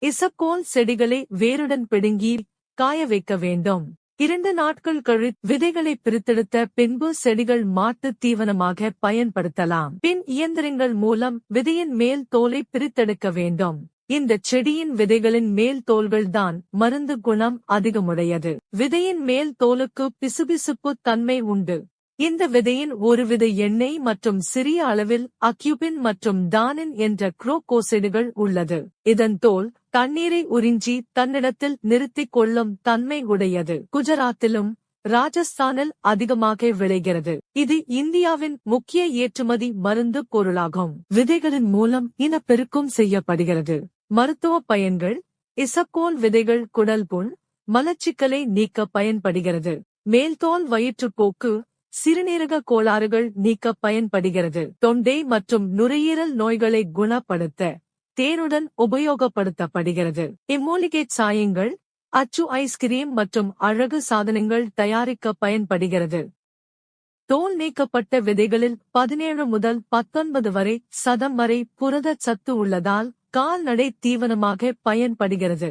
இசக்கோல் செடிகளை வேருடன் பிடுங்கி காய வைக்க வேண்டும். இரண்டு நாட்கள் கழி விதைகளை பிரித்தெடுத்த பின்பு செடிகள் மாட்டு தீவனமாக பயன்படுத்தலாம். பின் இயந்திரங்கள் மூலம் விதையின் மேல் தோலை பிரித்தெடுக்க வேண்டும். இந்த செடியின் விதைகளின் மேல் தோல்கள்தான் மருந்து குணம் அதிகமுடையது. விதையின் மேல் தோலுக்கு பிசுபிசுப்பு தன்மை உண்டு. இந்த விதையின் ஒரு வித எண்ணெய் மற்றும் சிறிய அளவில் அக்யூபின் மற்றும் டானின் என்ற குரோகோசைடுகள் உள்ளது. இதன் தோல் தண்ணீரை உறிஞ்சி தன்னிடத்தில் நிறுத்திக் கொள்ளும் தன்மை உடையது. குஜராத்திலும் ராஜஸ்தானில் அதிகமாக விளைகிறது. இது இந்தியாவின் முக்கிய ஏற்றுமதி மருந்து பொருளாகும். விதைகளின் மூலம் இனப்பெருக்கம் செய்யப்படுகிறது. மருத்துவ பயன்கள் இசக்கோல் விதைகள் குடல் புண் மலச்சிக்கலை நீக்க பயன்படுகிறது. மேல்தோல் வயிற்றுப்போக்கு சிறுநீரக கோளாறுகள் நீக்க பயன்படுகிறது. தொண்டை மற்றும் நுரையீரல் நோய்களை குணப்படுத்த தேனுடன் உபயோகப்படுத்தப்படுகிறது. இம்மூலிகை சாயங்கள் அச்சு ஐஸ்கிரீம் மற்றும் அழகு சாதனங்கள் தயாரிக்க பயன்படுகிறது. தோல் நீக்கப்பட்ட விதைகளில் பதினேழு முதல் பத்தொன்பது வரை சதம் வரை புரத சத்து உள்ளதால் கால்நடை தீவனமாக பயன்படுகிறது.